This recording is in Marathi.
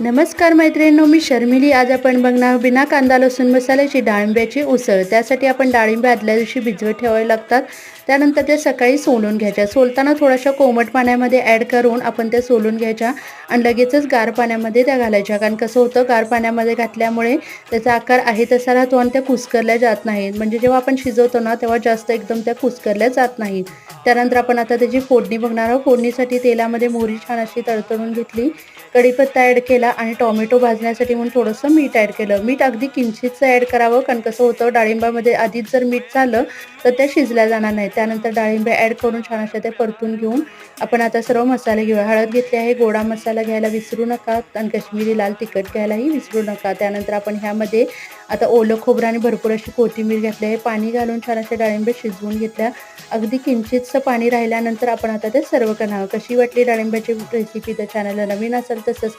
नमस्कार मैत्रिणींनो मी शर्मिली. आज आपण बघणार बिना कांदा लसूण मसाल्याची डाळिंब्याची उसळ. त्यासाठी आपण डाळिंबे आदल्या दिवशी भिजवत ठेवावे लागतात. त्यानंतर त्या सकाळी सोलून घ्यायच्या. सोलताना थोड्याशा कोमट पाण्यामध्ये ॲड करून आपण त्या सोलून घ्यायच्या आणि लगेचच गार पाण्यामध्ये त्या घालायच्या. कारण कसं होतं गार पाण्यामध्ये घातल्यामुळे त्याचा आकार आहे तसा राहतो आणि त्या कुसकरल्या जात नाहीत. म्हणजे जेव्हा आपण शिजवतो ना तेव्हा जास्त एकदम त्या कुसकरल्या जात नाहीत. त्यानंतर आपण आता त्याची फोडणी बघणार आहोत. फोडणीसाठी तेलामध्ये मोहरी छान अशी तडतडून घेतली. कढीपत्ता ॲड केला आणि टॉमॅटो भाजण्यासाठी म्हणून थोडंसं मीठ ॲड केलं. मीठ अगदी किंचितचं ॲड करावं कारण कसं होतं डाळिंबामध्ये आधीच जर मीठ झालं तर त्या शिजल्या जाणार नाही त्यानंतर डाळिंब ॲड करून छान अशा ते परतून घेऊन आपण आता सर्व मसाले घेऊया. हळद घेतली आहे गोडा मसाला घ्यायला विसरू नका आणि काश्मीरी लाल तिखट घ्यायलाही विसरू नका. त्यानंतर आपण ह्यामध्ये आता ओलं खोबरं आणि भरपूर अशी कोथिंबीर घेतली आहे. पाणी घालून छान अशा डाळिंबे शिजवून घेतल्या. अगदी किंचित थोडंसं पाणी राहिल्यानंतर आपण आता ते सर्व करणार कशी वाटली डाळिंबाची रेसिपी तर चॅनलला नवीन असेल तर सबस्क्राईब